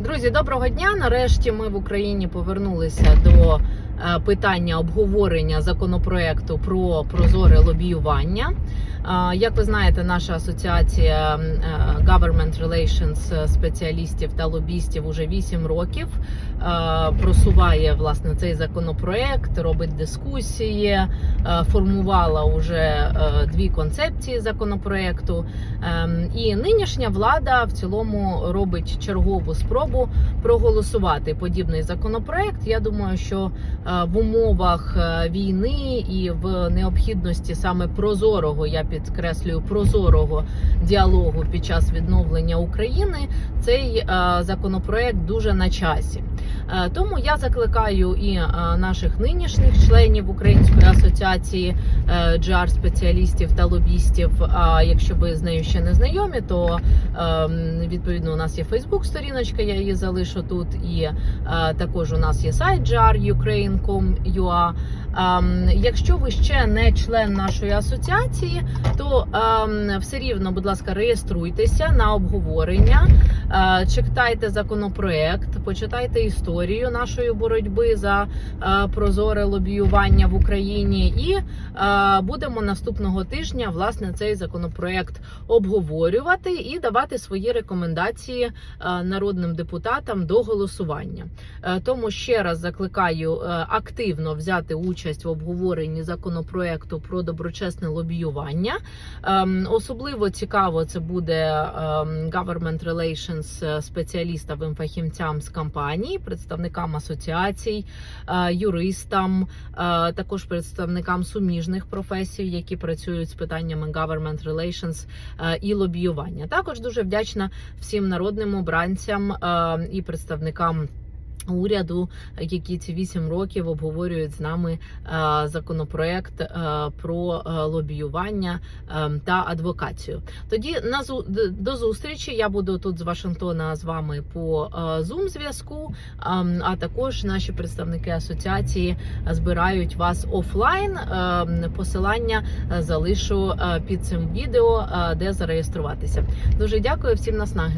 Друзі, доброго дня. Нарешті ми в Україні повернулися до е, питання обговорення законопроекту про прозоре лобіювання. Е, Як ви знаєте, наша асоціація е, Government Relations спеціалістів та лобістів уже 8 років просуває власне цей законопроект, робить дискусії, формувала уже дві концепції законопроекту. Ем, І нинішня влада в цілому робить чергову спробу проголосувати подібний законопроект. Я думаю, що е, в умовах е, війни і в необхідності саме прозорого, я підкреслюю, прозорого діалогу під час відновлення України цей е, законопроект дуже на часі. Тому я закликаю і наших нинішніх членів Української асоціації GR спеціалістів та лобістів. А якщо ви з нею ще не знайомі, то ем, відповідно у нас є Фейсбук сторіночка, я її залишу тут. І е, також у нас є сайт jar.ukraine.com.ua. Ем, Якщо ви ще не член нашої асоціації, то ем, все рівно, будь ласка, реєструйтеся на обговорення, читайте законопроект, почитайте історію нашої боротьби за е, прозоре лобіювання в Україні, і е, будемо наступного тижня власне цей законопроект обговорювати і давати свої рекомендації е, народним депутатам до голосування. Тому ще раз закликаю активно взяти участь в обговоренні законопроекту про доброчесне лобіювання. Ем, Особливо цікаво це буде ем, government relations спеціалістам фахівцям з компанії, представникам асоціацій, е, юристам, е, також представникам суміжних професій, які працюють з питаннями government relations е, і лобіювання. Також дуже вдячна всім народним обранцям е, і представникам. Уряду, які ці вісім років обговорюють з нами е, законопроект е, про е, лобіювання та адвокацію. Тоді на зу- до зустрічі. Я буду тут з Вашингтона з вами по Zoom зв'язку. ем, А також наші представники асоціації збирають вас офлайн. Ем, Посилання залишу під цим відео, де зареєструватися. Дуже дякую всім наснаги.